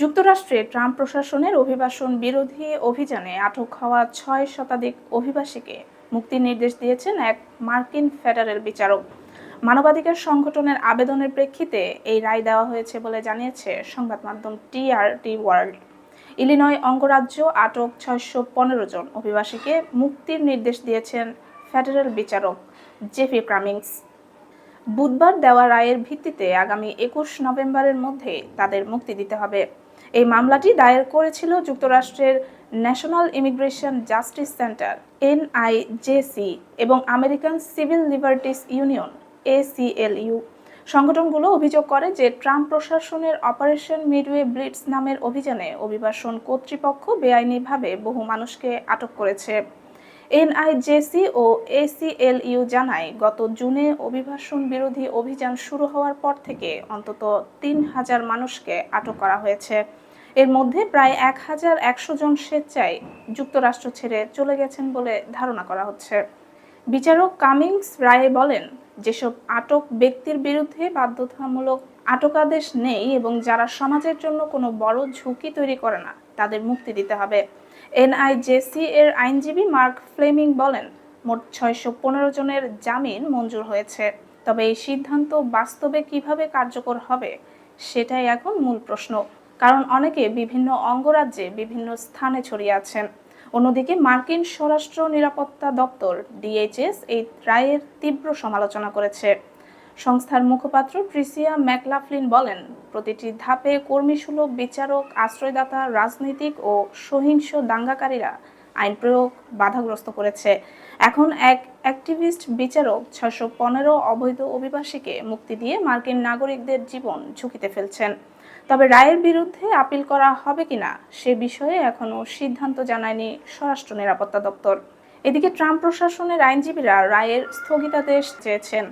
যুক্তরাষ্ট্রে ট্রাম্প প্রশাসনের অভিবাসন বিরোধী অভিযানে আটক হওয়া ছয় শতাধিক অভিবাসীকে মুক্তির নির্দেশ দিয়েছেন এক মার্কিন ফেডারেল বিচারক। মানবাধিকার সংগঠনের আবেদনের প্রেক্ষিতে এই রায় দেওয়া হয়েছে বলে জানিয়েছে সংবাদ মাধ্যম টিআরটি ওয়ার্ল্ড। ইলিনয় অঙ্গরাজ্য আটক ছয়শো পনেরো জন অভিবাসীকে মুক্তির নির্দেশ দিয়েছেন ফেডারেল বিচারক জেফি ক্রামিংস বুধবার দেওয়া রায়ের ভিত্তিতে আগামী একুশ নভেম্বরের মধ্যে তাদের মুক্তি দিতে হবে। এই মামলাটি দায়ের করেছিল যুক্তরাষ্ট্রের National Immigration Justice Center, NIJC, এবং American Civil Liberties Union, ACLU. সংগঠনগুলো অভিযোগ করে যে ট্রাম্প প্রশাসনের অপারেশন মিডওয়ে ব্লিটস নামের অভিযানে অভিবাসন কর্তৃপক্ষ বেআইনিভাবে বহু মানুষকে আটক করেছে। এনআইজেসি ও এসিএলইউ জানায়, গত জুনে অভিবাসন বিরোধী অভিযান শুরু হওয়ার পর থেকে অন্তত তিন হাজার মানুষকে আটক করা হয়েছে। এর মধ্যে প্রায় এক হাজার একশো জন স্বেচ্ছায় যুক্তরাষ্ট্র ছেড়ে চলে গেছেন বলে ধারণা করা হচ্ছে। বিচারক কামিংস রায়ে বলেন, যেসব আটক ব্যক্তির বিরুদ্ধে বাধ্যতামূলক আটকাদেশ নেই এবং যারা সমাজের জন্য কোনো বড় ঝুঁকি তৈরি করে না, তাদের মুক্তি দিতে হবে। এনআইজেসি এর আইনজীবী মার্ক ফ্লেমিং বলেন, মোট ছয়শো পনেরো জনের জামিন মঞ্জুর হয়েছে। তবে এই সিদ্ধান্ত বাস্তবে কীভাবে কার্যকর হবে, সেটাই এখন মূল প্রশ্ন। কারণ অনেকে বিভিন্ন অঙ্গরাজ্যে বিভিন্ন স্থানে ছড়িয়ে আছেন। অন্যদিকে মার্কিন স্বরাষ্ট্র নিরাপত্তা দপ্তর ডিএইচএস এই রায়ের তীব্র সমালোচনা করেছে। সংস্থার মুখপাত্র ট্রিসিয়া ম্যাকলাফলিন বলেন, প্রতিটি ধাপে কর্মীসুলভ বিচারক, আশ্রয়দাতা, রাজনৈতিক ও সহিংস দাঙ্গাকারীরা আইন প্রয়োগ বাধাগ্রস্ত করেছে। এখন এক অ্যাক্টিভিস্ট বিচারক ছশো পনেরো অবৈধ অভিবাসীকে মুক্তি দিয়ে মার্কিন নাগরিকদের জীবন ঝুঁকিতে ফেলছেন। তবে রায়ের বিরুদ্ধে আপিল করা হবে কিনা সে বিষয়ে এখনও সিদ্ধান্ত জানায়নি স্বরাষ্ট্র নিরাপত্তা দপ্তর। এদিকে ট্রাম্প প্রশাসনের আইনজীবীরা রায়ের স্থগিতাদেশ চেয়েছেন।